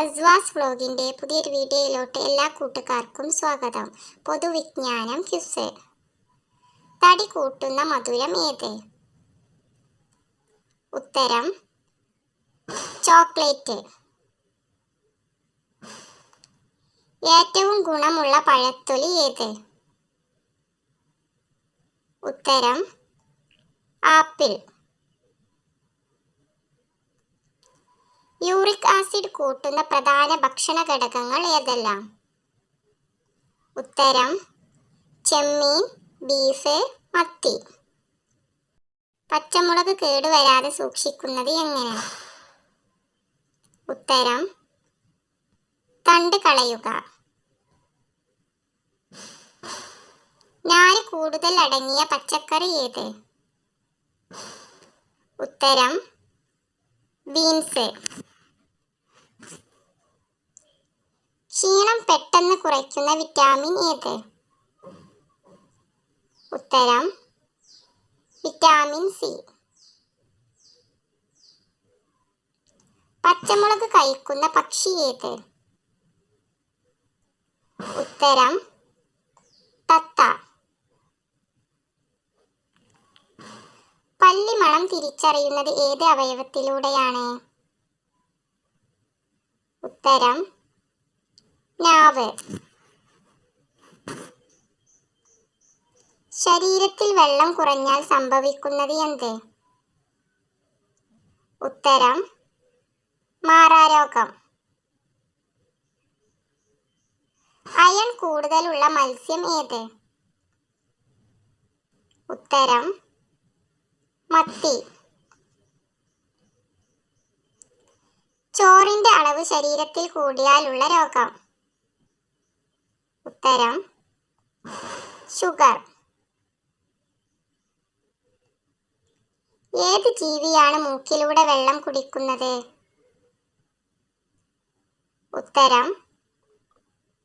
അസ്വാസ് വ്ലോഗിന്റെ പുതിയൊരു വീഡിയോയിലോട്ട് എല്ലാ കൂട്ടുകാർക്കും സ്വാഗതം. പൊതുവിജ്ഞാനം ക്യുസ്. തടി കൂട്ടുന്ന മധുരം ഏത്? ഉത്തരം ചോക്ലേറ്റ്. ഏറ്റവും ഗുണമുള്ള പഴത്തൊലി ഏത്? ഉത്തരം ആപ്പിൾ. യൂറിക് ആസിഡ് കൂട്ടുന്ന പ്രധാന ഭക്ഷണ ഘടകങ്ങൾ ഏതെല്ലാം? ഉത്തരം ചെമ്മീൻ ബീഫ് മത്തി. പച്ചമുളക് കേടുവരാതെ സൂക്ഷിക്കുന്നത് എങ്ങനെ? ഉത്തരം തണ്ട് കളയുക. നാല് കൂടുതൽ അടങ്ങിയ പച്ചക്കറി ഏത്? ഉത്തരം ബീൻസ്. ക്ഷീണം പെട്ടെന്ന് കുറയ്ക്കുന്ന വിറ്റാമിൻ ഏത്? ഉത്തരം വിറ്റാമിൻ സി പച്ചമുളക് കഴിക്കുന്ന പക്ഷി ഏത്? ഉത്തരം തത്ത. പല്ലിമണം തിരിച്ചറിയുന്നത് ഏത് അവയവത്തിലൂടെയാണ്? ഉത്തരം നാവ്. ശരീരത്തിൽ വെള്ളം കുറഞ്ഞാൽ സംഭവിക്കുന്നത് എന്ത്? ഉത്തരം മാറാരോഗം. അയൺ കൂടുതലുള്ള മത്സ്യം ഏത്? ഉത്തരം മത്തി. ചോറിന്റെ അളവ് ശരീരത്തിൽ കൂടിയാലുള്ള രോഗം. ഉത്തരം ഷുഗർ ഏത് ജീവിയാണ് മൂക്കിലൂടെ വെള്ളം കുടിക്കുന്നത്? ഉത്തരം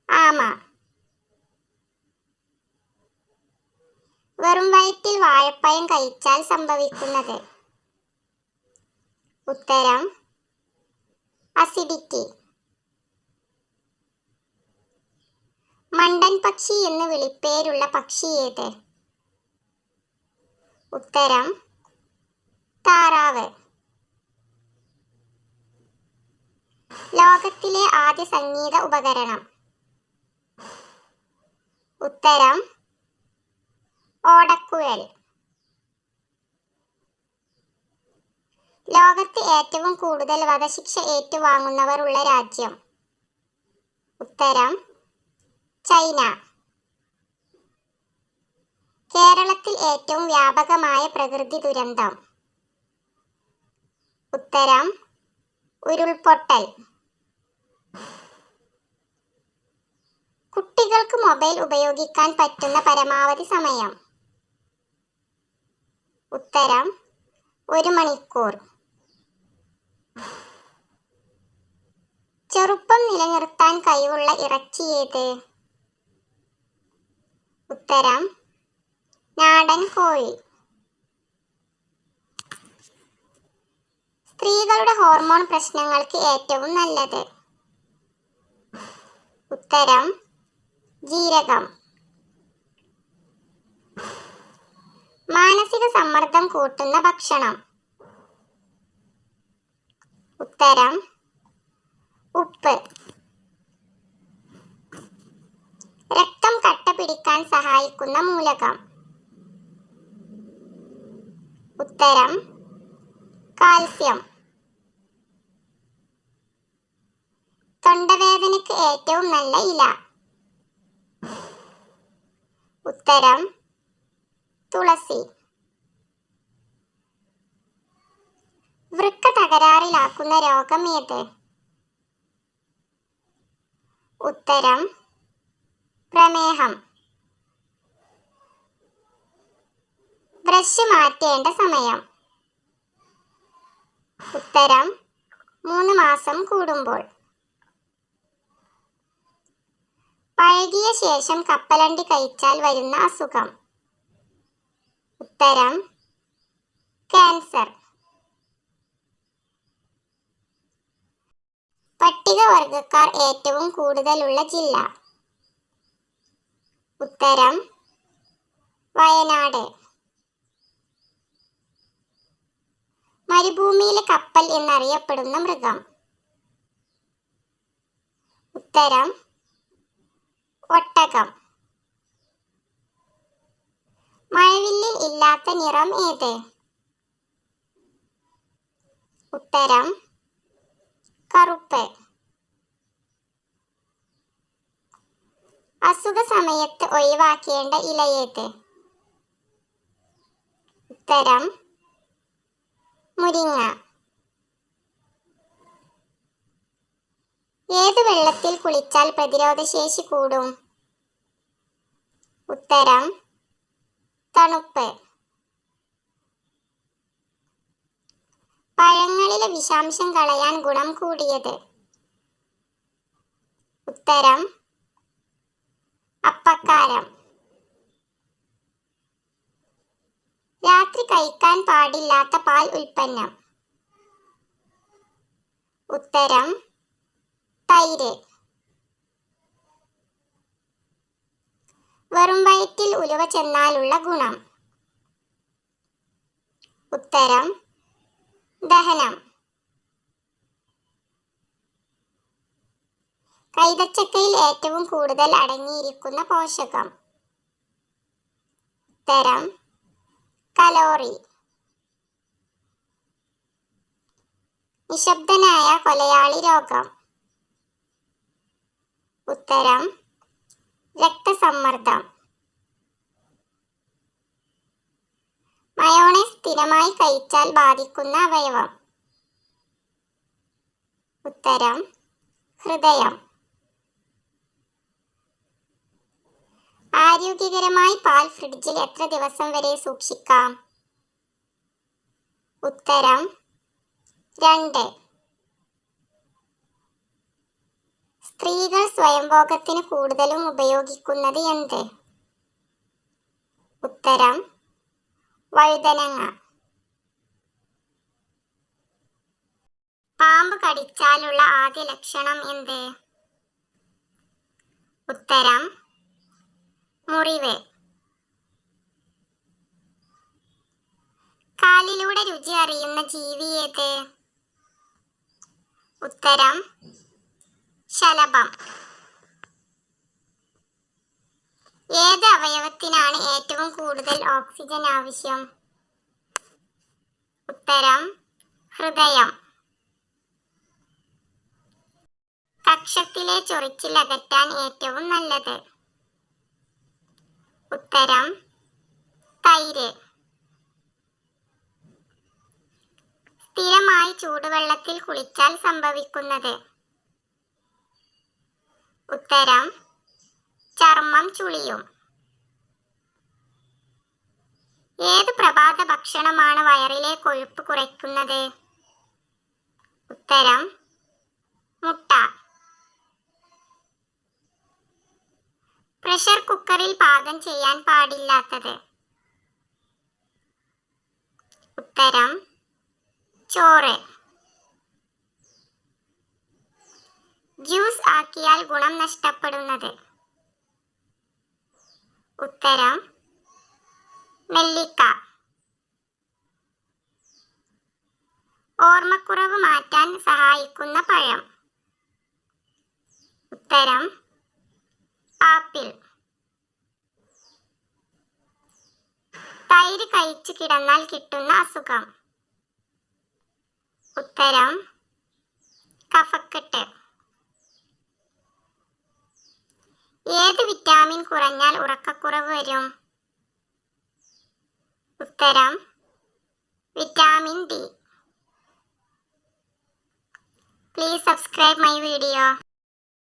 ആമ. വെറും വയറ്റിൽ വാഴപ്പഴം കഴിച്ചാൽ സംഭവിക്കുന്നത്? ഉത്തരം അസിഡിറ്റി മണ്ടൻ പക്ഷി എന്ന് വിളിപ്പേരുള്ള പക്ഷി ഏത്? ഉത്തരം താറാവ്. ലോകത്തിലെ ആദ്യ സംഗീത ഉപകരണം. ഉത്തരം ഓടക്കുഴൽ. ലോകത്ത് ഏറ്റവും കൂടുതൽ വധശിക്ഷ ഏറ്റുവാങ്ങുന്നവർ ഉള്ള രാജ്യം. ഉത്തരം ചൈന. കേരളത്തിൽ ഏറ്റവും വ്യാപകമായ പ്രകൃതി ദുരന്തം. ഉത്തരം ഉരുൾപൊട്ടൽ. കുട്ടികൾക്ക് മൊബൈൽ ഉപയോഗിക്കാൻ പറ്റുന്ന പരമാവധി സമയം. ഉത്തരം ഒരു മണിക്കൂർ. ചെറുപ്പം നിലനിർത്താൻ കഴിവുള്ള ഇറച്ചി ഏത്? ഉത്തരം നാടൻ കോഴി. സ്ത്രീകളുടെ ഹോർമോൺ പ്രശ്നങ്ങൾക്ക് ഏറ്റവും നല്ലത്. ഉത്തരം ജീരകം. മാനസിക സമ്മർദ്ദം കൂട്ടുന്ന ഭക്ഷണം. ഉത്തരം ഉപ്പ്. രക്തം കട്ട പിടിക്കാൻ സഹായിക്കുന്ന മൂലകം. ഉത്തരം കാൽസ്യം. തൊണ്ടവേദനയ്ക്ക് ഏറ്റവും നല്ല ഇല. ഉത്തരം തുളസി. വൃക്ക തകരാറിലാക്കുന്ന രോഗം ഏത്? ഉത്തരം പ്രമേഹം. ബ്രഷ് മാറ്റേണ്ട സമയം. ഉത്തരം മൂന്ന് മാസം കൂടുമ്പോൾ. പഴകിയ ശേഷം കപ്പലണ്ടി കഴിച്ചാൽ വരുന്ന അസുഖം. ഉത്തരം ക്യാൻസർ. പട്ടികവർഗക്കാർ ഏറ്റവും കൂടുതലുള്ള ജില്ല. ഉത്തരം വയനാട്. മരുഭൂമിയിലെ കപ്പൽ എന്നറിയപ്പെടുന്ന മൃഗം. ഉത്തരം ഒട്ടകം. മഴവില്ലിൽ ഇല്ലാത്ത നിറം ഏത്? ഉത്തരം കറുപ്പ്. അസുഖ സമയത്ത് ഒഴിവാക്കേണ്ട ഇലയേത്? ഉത്തരം മുരിങ്ങ. ഏത് വെള്ളത്തിൽ കുളിച്ചാൽ പ്രതിരോധശേഷി കൂടും? ഉത്തരം തണുപ്പ്. പഴങ്ങളിലെ വിഷാംശം കളയാൻ ഗുണം കൂടിയത്? ഉത്തരം അപ്പക്കാരം. രാത്രി കഴിക്കാൻ പാടില്ലാത്ത പാൽ ഉൽപ്പന്നം. ഉത്തരം തൈര്. വെറും വയറ്റിൽ ഉലുവ ചെന്നാലുള്ള ഗുണം. ഉത്തരം ദഹനം. കൈതച്ചക്കയിൽ ഏറ്റവും കൂടുതൽ അടങ്ങിയിരിക്കുന്ന പോഷകം. തരം കലോറി. നിശബ്ദനായ കൊലയാളി രോഗം. ഉത്തരം രക്തസമ്മർദ്ദം. മയോണൈസ് സ്ഥിരമായി കഴിച്ചാൽ ബാധിക്കുന്ന അവയവം. ഉത്തരം ഹൃദയം. ആരോഗ്യകരമായി പാൽ ഫ്രിഡ്ജിൽ എത്ര ദിവസം വരെ സൂക്ഷിക്കാം? ഉത്തരം രണ്ട്. സ്ത്രീകൾ സ്വയംഭോഗത്തിന് കൂടുതലും ഉപയോഗിക്കുന്നത് എന്ത്? ഉത്തരം വഴുതനങ്ങ. പാമ്പ് കടിച്ചാലുള്ള ആദ്യ ലക്ഷണം എന്ത്? ഉത്തരം മുറിവ്. കാലിലൂടെ രുചി അറിയുന്ന ജീവി ഏത്? ഉത്തരം ശലഭം. ഏത് അവയവത്തിനാണ് ഏറ്റവും കൂടുതൽ ഓക്സിജൻ ആവശ്യം? ഉത്തരം ഹൃദയം. കക്ഷത്തിലെ ചൊറിച്ചിൽ അകറ്റാൻ ഏറ്റവും നല്ലത്. ഉത്തരം തൈര്. സ്ഥിരമായി ചൂടുവെള്ളത്തിൽ കുളിച്ചാൽ സംഭവിക്കുന്നത്. ഉത്തരം ചർമ്മം ചുളിയും. ഏത് പ്രഭാത ഭക്ഷണമാണ് വയറിലെ കൊഴുപ്പ് കുറയ്ക്കുന്നത്? ഉത്തരം മുട്ട. പ്രഷർ കുക്കറിൽ പാകം ചെയ്യാൻ പാടില്ലാത്തത്. ഉത്തരം ചോറ്. ജ്യൂസ് ആക്കിയാൽ ഗുണം നഷ്ടപ്പെടുന്നത്. ഉത്തരം നെല്ലിക്ക. ഓർമ്മക്കുറവ് മാറ്റാൻ സഹായിക്കുന്ന പഴം. ഉത്തരം ആപ്പിൾ. തൈര് കഴിച്ചു കിടന്നാൽ കിട്ടുന്ന അസുഖം. ഉത്തരം കഫക്കെട്ട്. ഏത് വിറ്റാമിൻ കുറഞ്ഞാൽ ഉറക്കക്കുറവ് വരും? ഉത്തരം vitamin D. Please subscribe my video